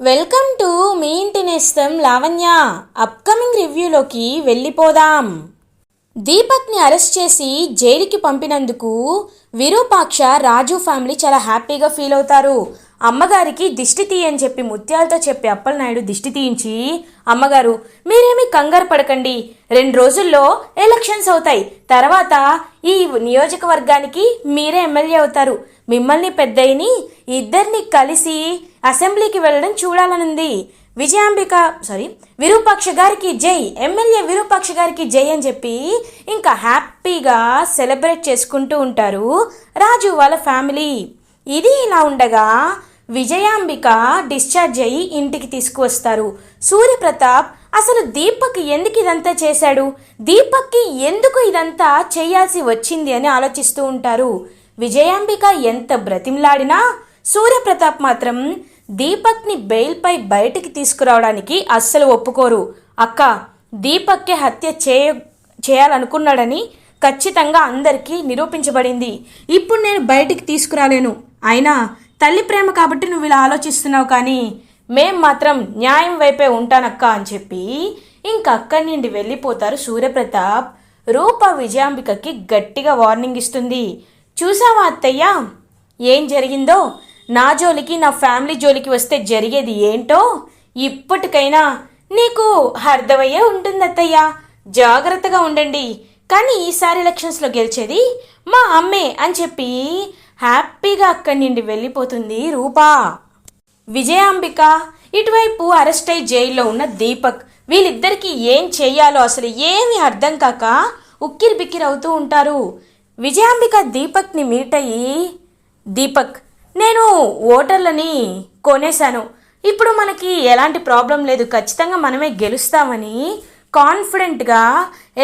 Welcome to me ఇంటి నేస్తం Lavanya. Upcoming రివ్యూలోకి వెళ్ళిపోదాం. దీపక్ని అరెస్ట్ చేసి జైలుకి పంపినందుకు విరూపాక్ష రాజు ఫ్యామిలీ చాలా హ్యాపీగా ఫీల్ అవుతారు. అమ్మగారికి దిష్టి తీయని చెప్పి ముత్యాలతో చెప్పి అప్పలనాయుడు దిష్టి తీయించి అమ్మగారు మీరేమీ కంగారు పడకండి. రెండు రోజుల్లో ఎలక్షన్స్ అవుతాయి. తర్వాత ఈ నియోజకవర్గానికి మీరే ఎమ్మెల్యే అవుతారు. మిమ్మల్ని పెద్దయిని ఇద్దరిని కలిసి అసెంబ్లీకి వెళ్ళడం చూడాలనుంది. విజయాంబిక సారీ విరూపాక్ష గారికి జై ఎమ్మెల్యే విరూపాక్ష గారికి జై అని చెప్పి ఇంకా హ్యాపీగా సెలబ్రేట్ చేసుకుంటూ ఉంటారు రాజు వాళ్ళ ఫ్యామిలీ. ఇది ఇలా ఉండగా విజయాంబిక డిశ్చార్జ్ అయ్యి ఇంటికి తీసుకువస్తారు. సూర్యప్రతాప్ అసలు దీపక్ ఎందుకు ఇదంతా చేశాడు? దీపక్కి ఎందుకు ఇదంతా చేయాల్సి వచ్చింది అని ఆలోచిస్తూ ఉంటారు. విజయాంబిక ఎంత బ్రతిమలాడినా సూర్యప్రతాప్ మాత్రం దీపక్ని బెయిల్పై బయటికి తీసుకురావడానికి అస్సలు ఒప్పుకోరు. అక్క దీపక్కే హత్య చేయ చేయాలనుకున్నాడని ఖచ్చితంగా అందరికీ నిరూపించబడింది. ఇప్పుడు నేను బయటికి తీసుకురాలేను. అయినా తల్లి ప్రేమ కాబట్టి నువ్వు ఇలా ఆలోచిస్తున్నావు కానీ మేం మాత్రం న్యాయం వైపే ఉంటానక్క అని చెప్పి ఇంకా అక్కడి నుండి వెళ్ళిపోతారు సూర్యప్రతాప్. రూప విజయాంబికకి గట్టిగా వార్నింగ్ ఇస్తుంది. చూసావా అత్తయ్య? ఏం జరిగిందో? నా జోలికి నా ఫ్యామిలీ జోలికి వస్తే జరిగేది ఏంటో ఇప్పటికైనా నీకు అర్థమయ్యే ఉంటుంది అత్తయ్య. జాగ్రత్తగా ఉండండి. కానీ ఈసారి ఎలక్షన్స్లో గెలిచేది మా అమ్మే అని చెప్పి హ్యాపీగా అక్కడి నుండి వెళ్ళిపోతుంది రూపా. విజయాంబిక ఇటువైపు అరెస్ట్ అయి జైల్లో ఉన్న దీపక్ వీళ్ళిద్దరికీ ఏం చేయాలో అసలు ఏమి అర్థం కాక ఉక్కిరి బిక్కిరి అవుతూ ఉంటారు. విజయాంబిక దీపక్ని మీట్ అయ్యి దీపక్ నేను ఓటర్లని కొనేశాను. ఇప్పుడు మనకి ఎలాంటి ప్రాబ్లం లేదు. ఖచ్చితంగా మనమే గెలుస్తామని కాన్ఫిడెంట్గా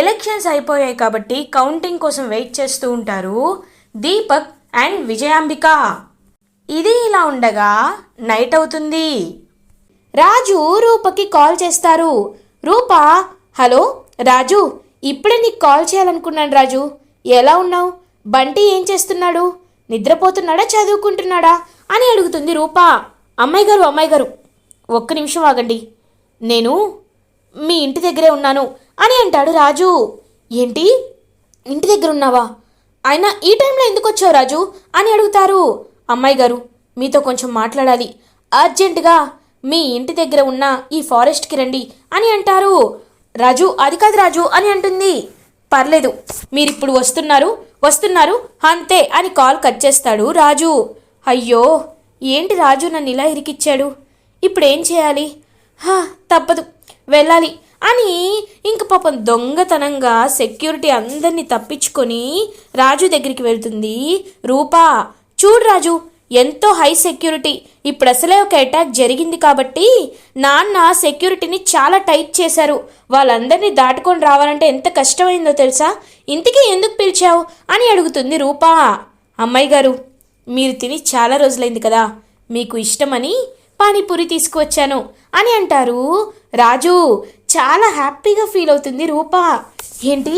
ఎలక్షన్స్ అయిపోయాయి కాబట్టి కౌంటింగ్ కోసం వెయిట్ చేస్తూ ఉంటారు దీపక్. అండ్ విజయాంబిక. ఇది ఇలా ఉండగా నైట్ అవుతుంది. రాజు రూపకి కాల్ చేస్తారు. రూప హలో రాజు ఇప్పుడే నీకు కాల్ చేయాలనుకున్నాను రాజు. ఎలా ఉన్నావు? బంటి ఏం చేస్తున్నాడు? నిద్రపోతున్నాడా? చదువుకుంటున్నాడా? అని అడుగుతుంది రూప. అమ్మాయి గారు అమ్మాయి గారు ఒక్క నిమిషం ఆగండి. నేను మీ ఇంటి దగ్గరే ఉన్నాను అని అంటాడు రాజు. ఏంటి? ఇంటి దగ్గర ఉన్నావా? అయినా ఈ టైంలో ఎందుకు వచ్చావు రాజు? అని అడుగుతారు. అమ్మాయి గారు మీతో కొంచెం మాట్లాడాలి. అర్జెంటుగా మీ ఇంటి దగ్గర ఉన్న ఈ ఫారెస్ట్కి రండి అని అంటారు. రాజు అది కాదు రాజు అని అంటుంది. పర్లేదు మీరిప్పుడు వస్తున్నారు వస్తున్నారు అంతే అని కాల్ కట్ చేస్తాడు రాజు. అయ్యో ఏంటి రాజు నన్ను ఇలా ఇరికిచ్చాడు? ఇప్పుడు ఏం చేయాలి? హా తప్పదు వెళ్ళాలి. అని ఇంక పాపం దొంగతనంగా సెక్యూరిటీ అందరినీ తప్పించుకొని రాజు దగ్గరికి వెళ్తుంది. రూపా చూడు రాజు ఎంతో హై సెక్యూరిటీ. ఇప్పుడు అసలే ఒక అటాక్ జరిగింది కాబట్టి నాన్న సెక్యూరిటీని చాలా టైట్ చేశారు. వాళ్ళందరినీ దాటుకొని రావాలంటే ఎంత కష్టమైందో తెలుసా? ఇంతకీ ఎందుకు పిలిచావు? అని అడుగుతుంది రూపా. అమ్మాయి గారు మీరు తిని చాలా రోజులైంది కదా మీకు ఇష్టమని పానీపూరి తీసుకువచ్చాను అని అంటారు రాజు. చాలా హ్యాపీగా ఫీల్ అవుతుంది రూపా. ఏంటి?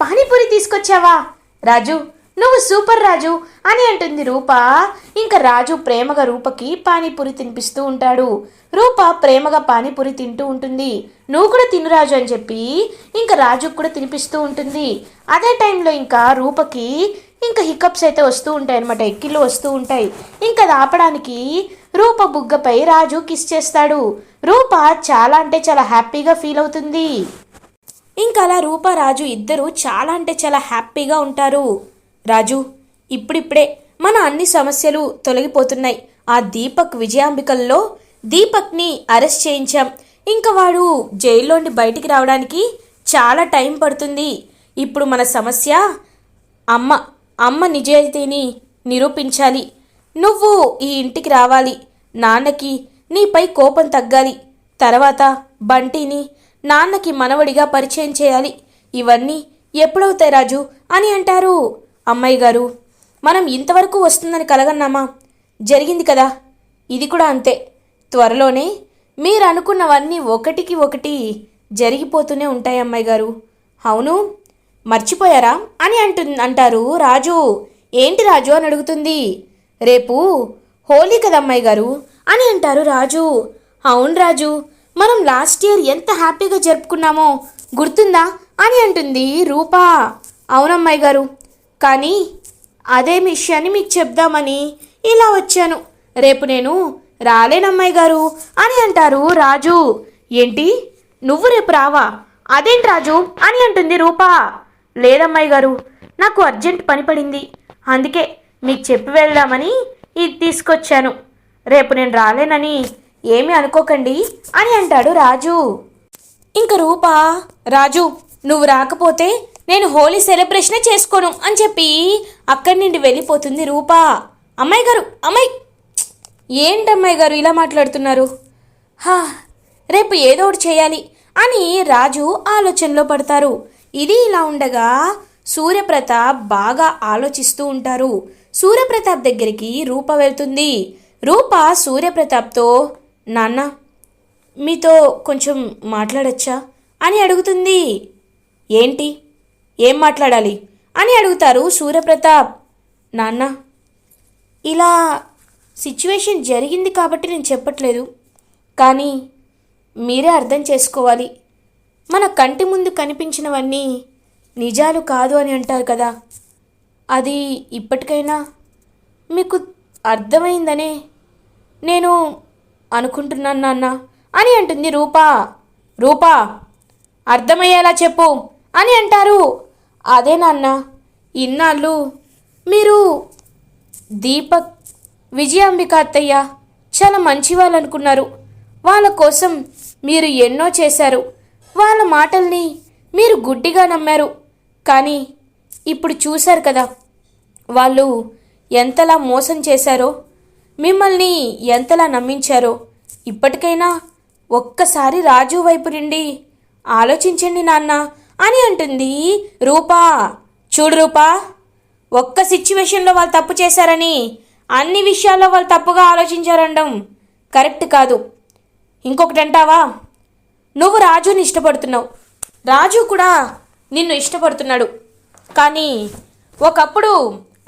పానీపూరి తీసుకొచ్చావా? రాజు నువ్వు సూపర్ రాజు అని అంటుంది రూప. ఇంకా రాజు ప్రేమగా రూపకి పానీపూరి తినిపిస్తూ ఉంటాడు. రూప ప్రేమగా పానీపూరి తింటూ ఉంటుంది. నువ్వు కూడా తిను రాజు అని చెప్పి ఇంకా రాజుకు కూడా తినిపిస్తూ ఉంటుంది. అదే టైంలో ఇంకా రూపకి ఇంకా హికప్స్ అయితే వస్తూ ఉంటాయి అనమాట ఎక్కిళ్ళు వస్తూ ఉంటాయి. ఇంకా ఆపడానికి రూప బుగ్గపై రాజు కిస్ చేస్తాడు. రూప చాలా అంటే చాలా హ్యాపీగా ఫీల్ అవుతుంది. ఇంకా అలా రూప రాజు ఇద్దరు చాలా అంటే చాలా హ్యాపీగా ఉంటారు. రాజు ఇప్పుడిప్పుడే మన అన్ని సమస్యలు తొలగిపోతున్నాయి. ఆ దీపక్ విజయాంబికల్లో దీపక్ని అరెస్ట్ చేయించాం. ఇంకా వాడు జైల్లోండి బయటికి రావడానికి చాలా టైం పడుతుంది. ఇప్పుడు మన సమస్య అమ్మ అమ్మ నిజాయితీని నిరూపించాలి. నువ్వు ఈ ఇంటికి రావాలి. నాన్నకి నీపై కోపం తగ్గాలి. తర్వాత బంటిని నాన్నకి మనవడిగా పరిచయం చేయాలి. ఇవన్నీ ఎప్పుడవుతాయి రాజు అని అంటారు. అమ్మాయి గారు మనం ఇంతవరకు వస్తుందని కలగన్నామా? జరిగింది కదా. ఇది కూడా అంతే. త్వరలోనే మీరు అనుకున్నవన్నీ ఒకటికి ఒకటి జరిగిపోతూనే ఉంటాయి అమ్మాయి గారు. అవును మర్చిపోయారా అని అంటు అంటారు రాజు. ఏంటి రాజు అని అడుగుతుంది. రేపు హోలీ కదా అమ్మాయి గారు అని అంటారు రాజు. అవును రాజు మనం లాస్ట్ ఇయర్ ఎంత హ్యాపీగా జరుపుకున్నామో గుర్తుందా అని అంటుంది రూపా. అవునమ్మాయి గారు కానీ అదే విషయాన్ని మీకు చెప్దామని ఇలా వచ్చాను. రేపు నేను రాలేనమ్మాయి గారు అని అంటారు రాజు. ఏంటి? నువ్వు రేపు రావా? అదేంటి రాజు? అని అంటుంది రూపా. లేదమ్మాయి గారు నాకు అర్జెంట్ పని పడింది. అందుకే మీకు చెప్పి వెళ్దామని ఇది తీసుకొచ్చాను. రేపు నేను రాలేనని ఏమి అనుకోకండి అని అంటాడు రాజు. ఇంక రూపా రాజు నువ్వు రాకపోతే నేను హోలీ సెలబ్రేషనే చేసుకోను అని చెప్పి అక్కడి నుండి వెళ్ళిపోతుంది రూపా. అమ్మాయి గారు అమ్మాయి! ఏంటమ్మాయి గారు ఇలా మాట్లాడుతున్నారు? హా రేపు ఏదో ఒకటి చేయాలి అని రాజు ఆలోచనలో పడతారు. ఇది ఇలా ఉండగా సూర్యప్రతాప్ బాగా ఆలోచిస్తూ ఉంటారు. సూర్యప్రతాప్ దగ్గరికి రూప వెళ్తుంది. రూప సూర్యప్రతాప్తో నాన్న మీతో కొంచెం మాట్లాడచ్చా? అని అడుగుతుంది. ఏంటి? ఏం మాట్లాడాలి? అని అడుగుతారు సూర్యప్రతాప్. నాన్న ఇలా సిచ్యువేషన్ జరిగింది కాబట్టి నేను చెప్పట్లేదు. కానీ మీరే అర్థం చేసుకోవాలి. మన కంటి ముందు కనిపించినవన్నీ నిజాలు కాదు అని అంటారు కదా. అది ఇప్పటికైనా మీకు అర్థమైందనే నేను అనుకుంటున్నాను నాన్న అని అంటుంది రూపా. రూపా అర్థమయ్యేలా చెప్పు అని అంటారు. అదే నాన్న ఇన్నాళ్ళు మీరు దీపక్ విజయాంబిక అత్తయ్య చాలా మంచి వాళ్ళు అనుకున్నారు వాళ్ళ కోసం మీరు ఎన్నో చేశారు. వాళ్ళ మాటల్ని మీరు గుడ్డిగా నమ్మారు. కానీ ఇప్పుడు చూశారు కదా వాళ్ళు ఎంతలా మోసం చేశారో మిమ్మల్ని ఎంతలా నమ్మించారో ఇప్పటికైనా ఒక్కసారి రాజు వైపు నుండి ఆలోచించండి నాన్న అని అంటుంది రూపా. చూడు రూపా ఒక్క సిచ్యువేషన్లో వాళ్ళు తప్పు చేశారని అన్ని విషయాల్లో వాళ్ళు తప్పుగా ఆలోచించారండం కరెక్ట్ కాదు. ఇంకొకటి అంటావా? నువ్వు రాజుని ఇష్టపడుతున్నావు. రాజు కూడా నిన్ను ఇష్టపడుతున్నాడు. కానీ ఒకప్పుడు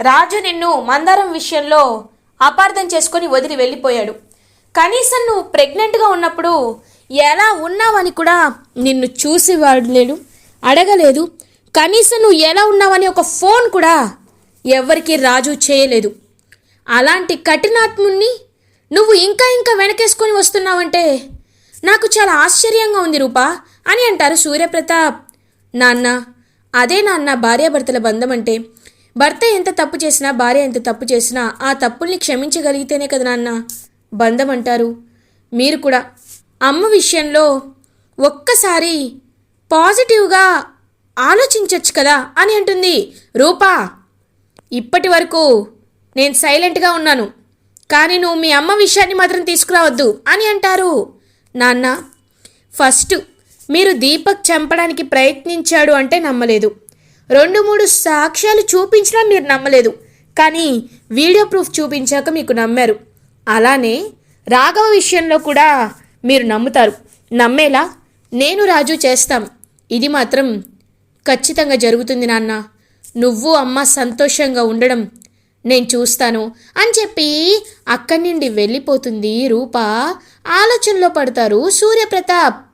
రాజు నిన్ను మందారం విషయంలో అపార్థం చేసుకొని వదిలి వెళ్ళిపోయాడు. కనీసం నువ్వు ప్రెగ్నెంట్గా ఉన్నప్పుడు ఎలా ఉన్నావని కూడా నిన్ను చూసి వాడలేడు అడగలేదు. కనీసం నువ్వు ఎలా ఉన్నావని ఒక ఫోన్ కూడా ఎవరికి రాజు చేయలేదు. అలాంటి కఠినాత్ముణ్ణి నువ్వు ఇంకా ఇంకా వెనకేసుకొని వస్తున్నావంటే నాకు చాలా ఆశ్చర్యంగా ఉంది రూపా అని అంటారు సూర్యప్రతాప్. నాన్న అదే నాన్న భార్యాభర్తల బంధం అంటే భర్త ఎంత తప్పు చేసినా భార్య ఎంత తప్పు చేసినా ఆ తప్పుల్ని క్షమించగలిగితేనే కదా నాన్న? బంధం అంటారు మీరు కూడా. అమ్మ విషయంలో ఒక్కసారి పాజిటివ్గా ఆలోచించవచ్చు కదా అని అంటుంది రూపా. ఇప్పటి వరకు నేను సైలెంట్గా ఉన్నాను. కానీ నువ్వు మీ అమ్మ విషయాన్ని మాత్రం తీసుకురావద్దు అని అంటారు నాన్న. ఫస్ట్ మీరు దీపక్ చంపడానికి ప్రయత్నించాడు అంటే నమ్మలేదు. రెండు మూడు సాక్ష్యాలు చూపించినా మీరు నమ్మలేదు. కానీ వీడియో ప్రూఫ్ చూపించాక మీకు నమ్మారు. అలానే రాఘవ విషయంలో కూడా మీరు నమ్ముతారు. నమ్మేలా? నేను రాజు చేస్తాం. ఇది మాత్రం ఖచ్చితంగా జరుగుతుంది నాన్న. నువ్వు అమ్మ సంతోషంగా ఉండడం నేను చూస్తాను అని చెప్పి అక్కడి నుండి వెళ్ళిపోతుంది రూప. ఆలోచనలో పడతారు సూర్యప్రతాప్.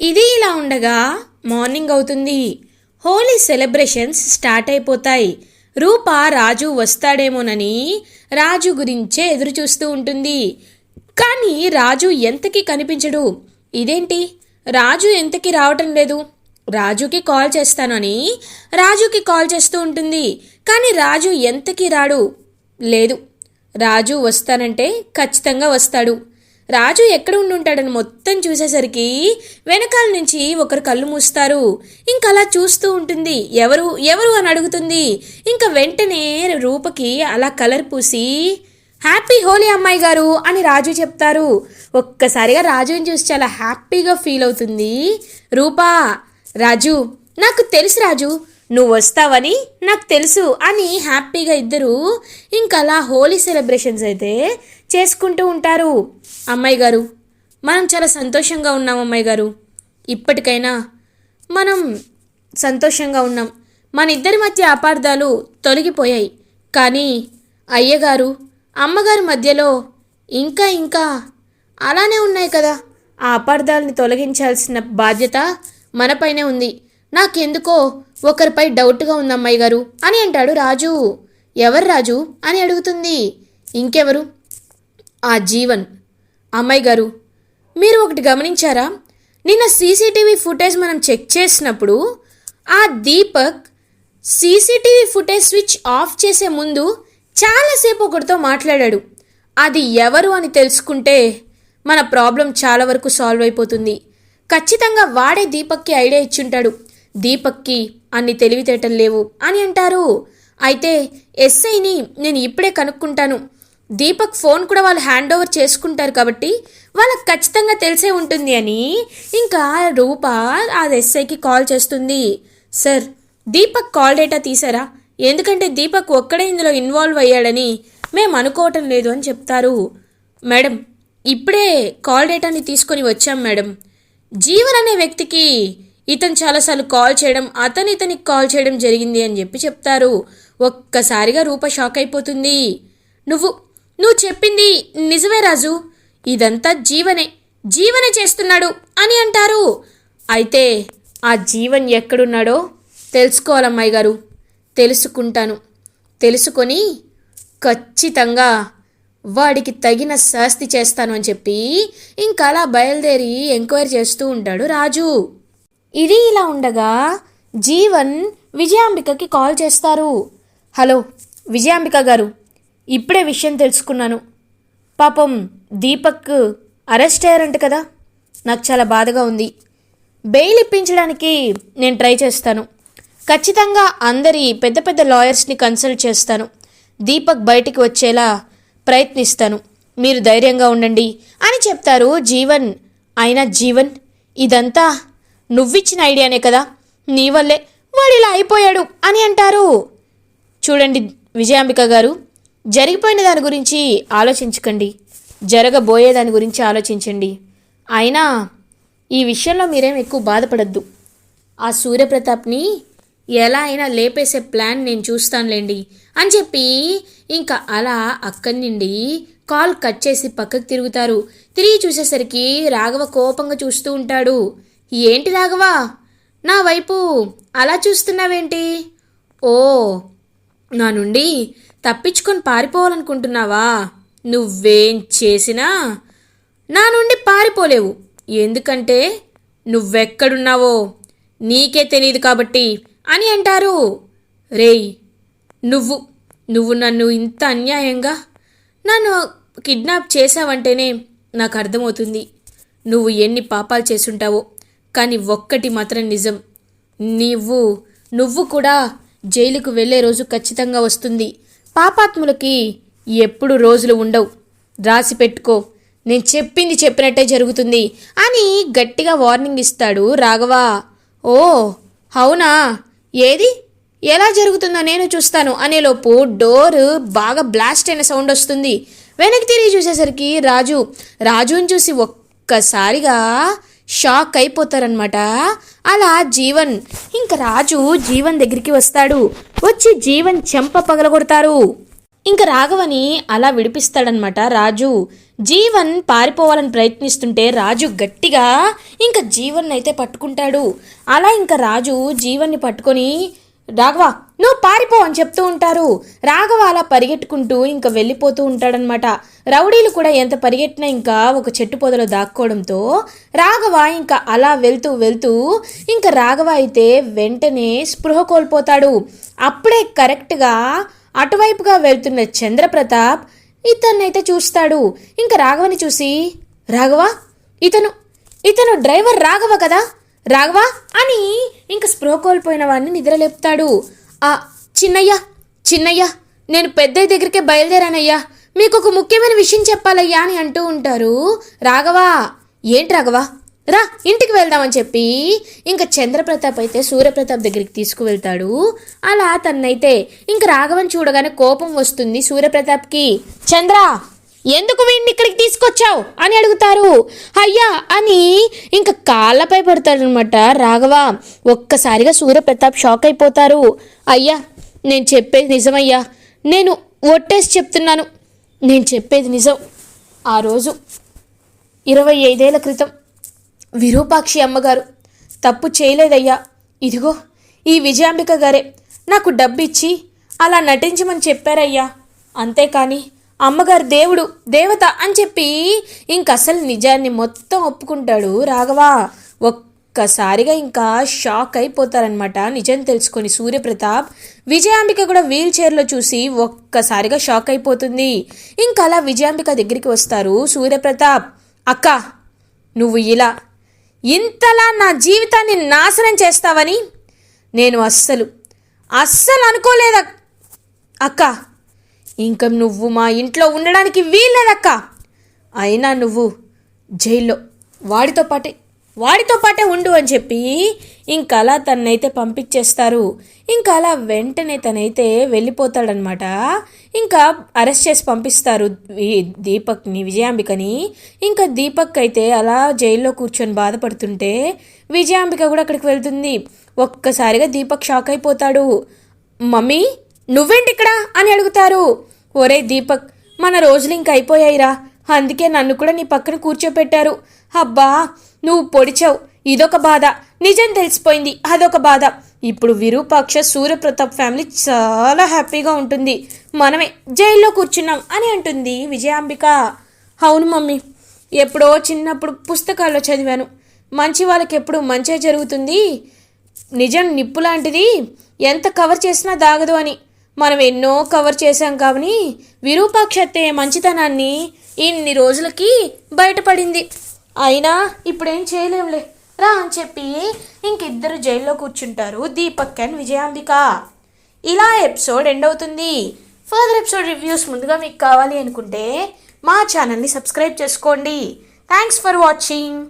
ఇది ఇలా ఉండగా మార్నింగ్ అవుతుంది. హోలీ సెలబ్రేషన్స్ స్టార్ట్ అయిపోతాయి. రూప రాజు వస్తాడేమోనని రాజు గురించే ఎదురు చూస్తూ ఉంటుంది. కానీ రాజు ఎంతకి కనిపించడు. ఇదేంటి? రాజు ఎంతకి రావటం లేదు. రాజుకి కాల్ చేస్తానని రాజుకి కాల్ చేస్తూ ఉంటుంది. కానీ రాజు ఎంతకి రాడు? లేదు. రాజు వస్తానంటే ఖచ్చితంగా వస్తాడు. రాజు ఎక్కడ ఉండి ఉంటాడని మొత్తం చూసేసరికి వెనకాల నుంచి ఒకరు కళ్ళు మూస్తారు. ఇంకా అలా చూస్తూ ఉంటుంది. ఎవరు ఎవరు అని అడుగుతుంది. ఇంకా వెంటనే రూపకి అలా కలర్ పూసి హ్యాపీ హోలీ అమ్మాయి గారు అని రాజు చెప్తారు. ఒక్కసారిగా రాజుని చూసి చాలా హ్యాపీగా ఫీల్ అవుతుంది. రూపా రాజు నాకు తెలుసు రాజు నువ్వు వస్తావని నాకు తెలుసు అని హ్యాపీగా ఇద్దరు ఇంకా అలా హోలీ సెలబ్రేషన్స్ అయితే చేసుకుంటూ ఉంటారు. అమ్మాయి గారు మనం చాలా సంతోషంగా ఉన్నాం అమ్మాయి గారు. ఇప్పటికైనా మనం సంతోషంగా ఉన్నాం. మన ఇద్దరి మధ్య అపార్థాలు తొలగిపోయాయి. కానీ అయ్యగారు అమ్మగారి మధ్యలో ఇంకా ఇంకా అలానే ఉన్నాయి కదా. ఆ అపార్థాలని తొలగించాల్సిన బాధ్యత మనపైనే ఉంది. నాకెందుకో? ఒకరిపై డౌట్గా ఉంది అమ్మాయి గారు. అని అంటాడు రాజు. ఎవరు రాజు? అని అడుగుతుంది. ఇంకెవరు? ఆ జీవన్. అమ్మాయి గారు మీరు ఒకటి గమనించారా? నిన్న సీసీటీవీ ఫుటేజ్ మనం చెక్ చేసినప్పుడు ఆ Deepak CCTV footage switch off చేసే ముందు చాలాసేపు ఒకరితో మాట్లాడాడు. అది ఎవరు అని తెలుసుకుంటే మన ప్రాబ్లం చాలా వరకు సాల్వ్ అయిపోతుంది. ఖచ్చితంగా వాడే దీపక్కి ఐడియా ఇచ్చుంటాడు. దీపక్కి అన్ని తెలివితేటలు లేవు అని అంటారు. అయితే ఎస్ఐని నేను ఇప్పుడే కనుక్కుంటాను. దీపక్ ఫోన్ కూడా వాళ్ళు హ్యాండ్ ఓవర్ చేసుకుంటారు కాబట్టి వాళ్ళకి ఖచ్చితంగా తెలిసే ఉంటుంది అని ఇంకా రూప ఆ ఎస్ఐకి కాల్ చేస్తుంది. సార్ దీపక్ కాల్ డేటా తీసారా ఎందుకంటే దీపక్ ఒక్కడే ఇందులో ఇన్వాల్వ్ అయ్యాడని మేము అనుకోవటం లేదు అని చెప్తారు. మేడం ఇప్పుడే కాల్ డేటాని తీసుకొని వచ్చాం మేడం. జీవన్ అనే వ్యక్తికి ఇతను చాలాసార్లు కాల్ చేయడం అతను ఇతనికి కాల్ చేయడం జరిగింది అని చెప్పి చెప్తారు. ఒక్కసారిగా రూప షాక్ అయిపోతుంది. నువ్వు నువ్వు చెప్పింది నిజమే రాజు. ఇదంతా జీవనే జీవనే చేస్తున్నాడు అని అంటారు. అయితే ఆ జీవన్ ఎక్కడున్నాడో తెలుసుకోవాలమ్మాయి గారు. తెలుసుకుంటాను. తెలుసుకొని ఖచ్చితంగా వాడికి తగిన శాస్తి చేస్తాను అని చెప్పి ఇంకా అలా బయలుదేరి ఎంక్వైరీ చేస్తూ ఉంటాడు రాజు. ఇది ఇలా ఉండగా జీవన్ విజయాంబికకి కాల్ చేస్తారు. హలో విజయాంబిక గారు ఇప్పుడే విషయం తెలుసుకున్నాను. పాపం దీపక్ అరెస్ట్ అయ్యారంట కదా? నాకు చాలా బాధగా ఉంది. బెయిల్ ఇప్పించడానికి నేను ట్రై చేస్తాను. ఖచ్చితంగా అందరి పెద్ద పెద్ద లాయర్స్ని కన్సల్ట్ చేస్తాను. దీపక్ బయటికి వచ్చేలా ప్రయత్నిస్తాను. మీరు ధైర్యంగా ఉండండి అని చెప్తారు జీవన్. అయినా జీవన్ ఇదంతా నువ్విచ్చిన ఐడియానే కదా? నీ వల్లే వాడు ఇలా అయిపోయాడు అని అంటారు. చూడండి విజయాంబిక గారు జరిగిపోయిన దాని గురించి ఆలోచించకండి. జరగబోయే దాని గురించి ఆలోచించండి. అయినా ఈ విషయంలో మీరేం ఎక్కువ బాధపడద్దు. ఆ సూర్యప్రతాప్ని ఎలా అయినా లేపేసే ప్లాన్ నేను చూస్తానులేండి అని చెప్పి ఇంకా అలా అక్కడి నుండి కాల్ కట్ చేసి పక్కకు తిరుగుతారు. తిరిగి చూసేసరికి రాఘవ కోపంగా చూస్తూ ఉంటాడు. ఏంటి రాఘవా? నా వైపు అలా చూస్తున్నావేంటి? ఓ నా నుండి తప్పించుకొని పారిపోవాలనుకుంటున్నావా? నువ్వేం చేసినా నా నుండి పారిపోలేవు. ఎందుకంటే నువ్వెక్కడున్నావో నీకే తెలియదు కాబట్టి అని అంటారు. రేయ్ నువ్వు నువ్వు నన్ను ఇంత అన్యాయంగా నన్ను కిడ్నాప్ చేశావంటేనే నాకు అర్థమవుతుంది. నువ్వు ఎన్ని పాపాలు చేసుంటావో కానీ ఒక్కటి మాత్రం నిజం. నీవు నువ్వు కూడా జైలుకు వెళ్ళే రోజు ఖచ్చితంగా వస్తుంది. పాపాత్ములకి ఎప్పుడు రోజులు ఉండవు. రాసి పెట్టుకో. నేను చెప్పింది చెప్పినట్టే జరుగుతుంది. అని గట్టిగా వార్నింగ్ ఇస్తాడు రాఘవ. ఓ అవునా? ఏది? ఎలా జరుగుతుందో నేను చూస్తాను అనేలోపు డోర్ బాగా బ్లాస్ట్ అయిన సౌండ్ వస్తుంది. వెనక్కి తిరిగి చూసేసరికి రాజు. రాజుని చూసి ఒక్కసారిగా షాక్ అయిపోతారనమాట అలా జీవన్ ఇంక రాజు జీవన్ దగ్గరికి వస్తాడు. వచ్చి జీవన్ చెంప పగలగొడతారు. ఇంక రాఘవని అలా విడిపిస్తాడనమాట రాజు. జీవన్ పారిపోవాలని ప్రయత్నిస్తుంటే రాజు గట్టిగా ఇంకా జీవన్ అయితే పట్టుకుంటాడు. అలా ఇంకా రాజు జీవన్ని పట్టుకొని రాఘవ నువ్వు పారిపో అని చెప్తూ ఉంటారు. రాఘవ అలా పరిగెట్టుకుంటూ ఇంకా వెళ్ళిపోతూ ఉంటాడనమాట రౌడీలు కూడా ఎంత పరిగెట్టినా ఇంకా ఒక చెట్టు పొదలో దాక్కోవడంతో రాఘవ ఇంకా అలా వెళ్తూ వెళ్తూ ఇంకా రాఘవ అయితే వెంటనే స్పృహ కోల్పోతాడు. అప్పుడే కరెక్ట్గా అటువైపుగా వెళ్తున్న చంద్రప్రతాప్ ఇతన్నైతే చూస్తాడు. ఇంకా రాఘవని చూసి రాఘవ ఇతను ఇతను డ్రైవర్ రాఘవ కదా? రాఘవ? అని ఇంక స్పృహ కోల్పోయిన వాడిని నిద్రలేపుతాడు. ఆ చిన్నయ్య చిన్నయ్య నేను పెద్దయ్య దగ్గరికే బయలుదేరానయ్యా. మీకు ఒక ముఖ్యమైన విషయం చెప్పాలయ్యా అని అంటూ ఉంటారు. రాఘవా ఏంటి రాఘవ? రా ఇంటికి వెళ్దామని చెప్పి ఇంకా చంద్రప్రతాప్ అయితే సూర్యప్రతాప్ దగ్గరికి తీసుకువెళ్తాడు. అలా తన్నైతే ఇంక రాఘవన్ చూడగానే కోపం వస్తుంది సూర్యప్రతాప్కి. చంద్ర ఎందుకు వీడిని ఇక్కడికి తీసుకొచ్చావు అని అడుగుతారు. అయ్యా అని ఇంకా కాళ్ళపై పడతాడనమాట రాఘవ. ఒక్కసారిగా సూర్యప్రతాప్ షాక్ అయిపోతారు. అయ్యా నేను చెప్పేది నిజమయ్యా. నేను ఒట్టేసి చెప్తున్నాను. నేను చెప్పేది నిజం. ఆ రోజు ఇరవై ఐదేళ్ళ క్రితం విరూపాక్షి అమ్మగారు తప్పు చేయలేదయ్యా. ఇదిగో ఈ విజయాంబిక గారే నాకు డబ్బిచ్చి అలా నటించమని చెప్పారయ్యా. అంతేకాని అమ్మగారు దేవుడు దేవత అని చెప్పి ఇంకసలు నిజాన్ని మొత్తం ఒప్పుకుంటాడు. రాఘవా ఒక్కసారిగా ఇంకా షాక్ అయిపోతారనమాట నిజం తెలుసుకొని సూర్యప్రతాప్ విజయాంబిక కూడా వీల్ చైర్లో చూసి ఒక్కసారిగా షాక్ అయిపోతుంది. ఇంకా అలా విజయాంబిక దగ్గరికి వస్తారు సూర్యప్రతాప్. అక్క నువ్వు ఇలా ఇంతలా నా జీవితాన్ని నాశనం చేస్తావని? నేను అస్సలు అస్సలు అనుకోలేదా అక్క. ఇంక నువ్వు మా ఇంట్లో ఉండడానికి వీల్లేదక్క. అయినా నువ్వు జైల్లో. వాడితో పాటే వాడితో పాటే ఉండు అని చెప్పి ఇంకా అలా తనైతే పంపించేస్తారు. ఇంకా అలా వెంటనే తనైతే వెళ్ళిపోతాడనమాట. ఇంకా అరెస్ట్ చేసి పంపిస్తారు ఈ దీపక్ని విజయాంబికని. ఇంకా దీపక్ అయితే అలా జైల్లో కూర్చొని బాధపడుతుంటే విజయాంబిక కూడా అక్కడికి వెళ్తుంది. ఒక్కసారిగా దీపక్ షాక్ అయిపోతాడు. మమ్మీ నువ్వేంటి ఇక్కడ? అని అడుగుతారు. ఒరే దీపక్ మన రోజులు ఇంక అయిపోయాయిరా. అందుకే నన్ను కూడా నీ పక్కన కూర్చోపెట్టారు. అబ్బా నువ్వు పొడిచావు. ఇదొక బాధ. నిజం తెలిసిపోయింది. అదొక బాధ. ఇప్పుడు విరూపాక్ష సూర్యప్రతాప్ ఫ్యామిలీ చాలా హ్యాపీగా ఉంటుంది. మనమే జైల్లో కూర్చున్నాం అని అంటుంది విజయాంబిక. అవును మమ్మీ. ఎప్పుడో చిన్నప్పుడు పుస్తకాల్లో చదివాను. మంచి వాళ్ళకి ఎప్పుడు మంచే జరుగుతుంది. నిజం నిప్పు లాంటిది ఎంత కవర్ చేసినా దాగదు అని. మనం ఎన్నో కవర్ చేశాం కానీ విరూపాక్షతే మంచితనాన్ని ఇన్ని రోజులకి బయటపడింది. అయినా ఇప్పుడేం చేయలేంలే. రా అని చెప్పి ఇంకిద్దరు జైల్లో కూర్చుంటారు దీపక్ అండ్ విజయాంబిక. ఇలా ఎపిసోడ్ ఎండ్ అవుతుంది. ఫర్దర్ ఎపిసోడ్ రివ్యూస్ ముందుగా మీకు కావాలి అనుకుంటే మా ఛానల్ని సబ్స్క్రైబ్ చేసుకోండి. Thanks for watching.